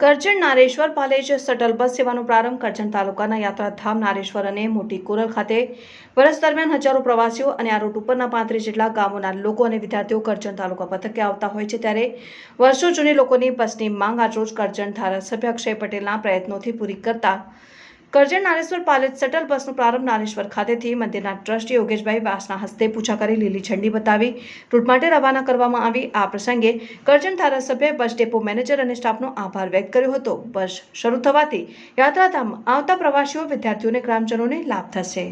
Karjan Nareshwar Palej shuttle bus સેવાનો પ્રારંભ કરજણ તાલુકાના યાત્રાધામ નારેશ્વર અને મોટી કોરલ ખાતે. વર્ષ દરમિયાન હજારો પ્રવાસીઓ અને આ રૂટ ઉપરના પાંત્રીસ જેટલા ગામોના લોકો અને વિદ્યાર્થીઓ કરજણ તાલુકા પથકે આવતા હોય છે ત્યારે વર્ષો જૂની લોકોની બસની માંગ આજરોજ કરજણ ધારાસભ્ય અક્ષય પટેલના પ્રયત્નોથી પૂરી કરતા કરજણ નારેશ્વર પાલેજ શટલ બસનો પ્રારંભ નારેશ્વર ખાતેથી મંદિરના ટ્રસ્ટી યોગેશભાઈ વાસના હસ્તે પૂજા કરી લીલી ઝંડી બતાવી રૂટ માટે રવાના કરવામાં આવી. આ પ્રસંગે કરજણ ધારાસભ્ય, બસ ડેપો મેનેજર અને સ્ટાફનો આભાર વ્યક્ત કર્યો હતો. બસ શરૂ થવાથી યાત્રાધામ આવતા પ્રવાસીઓ વિદ્યાર્થીઓને ગ્રામજનોને લાભ થશે.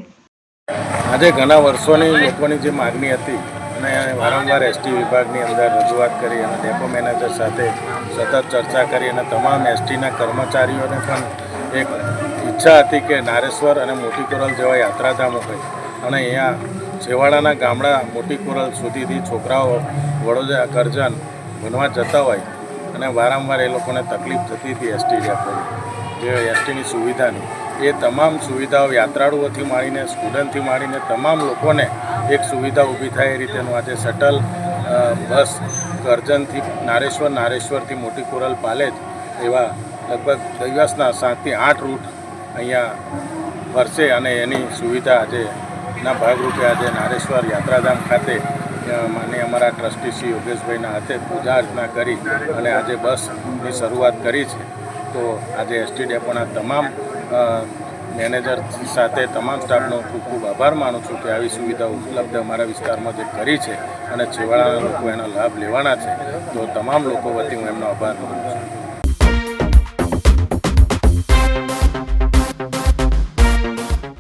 આજે ઘણા વર્ષોની લોકોની જે માગણી હતી અને વારંવાર એસટી વિભાગની અંદર રજૂઆત કરી અને ડેપો મેનેજર સાથે સતત ચર્ચા કરી અને તમામ એસટીના કર્મચારીઓને પણ એક ઈચ્છા હતી કે નારેશ્વર અને મોટી કોરલ જેવા યાત્રાધામો હોય. અને અહીંયા છેવાડાના ગામડા મોટી કોરલ સુધીથી છોકરાઓ વડોદરા, કરજણ ભણવા જતા હોય અને વારંવાર એ લોકોને તકલીફ થતી હતી એસટી ડેપોની. જે એસટીની સુવિધાની. એ તમામ સુવિધાઓ યાત્રાળુઓથી માંડીને સ્ટુડન્ટથી માંડીને તમામ લોકોને એક સુવિધા ઊભી થાય એ રીતેનું આજે શટલ બસ કરજણથી નારેશ્વર, નારેશ્વરથી મોટી કોરલ પાલેજ એવા લગભગ દિવસના સાતથી આઠ રૂટ અહીંયા વરસે અને એની સુવિધા આજે ના ભાગરૂપે આજે નારેશ્વર યાત્રાધામ ખાતે માની અમારા ટ્રસ્ટી શ્રી યોગેશભાઈના હાથે પૂજા અર્ચના કરી અને આજે બસની શરૂઆત કરી છે. તો આજે એસટી ડેપોના તમામ મેનેજર સાથે તમામ સ્ટાફનો ખૂબ ખૂબ આભાર માનું છું કે આવી સુવિધા ઉપલબ્ધ અમારા વિસ્તારમાં જે કરી છે અને છેવાડાના લોકો એનો લાભ લેવાના છે. તો તમામ લોકો વતી હું એમનો આભાર માનું છું.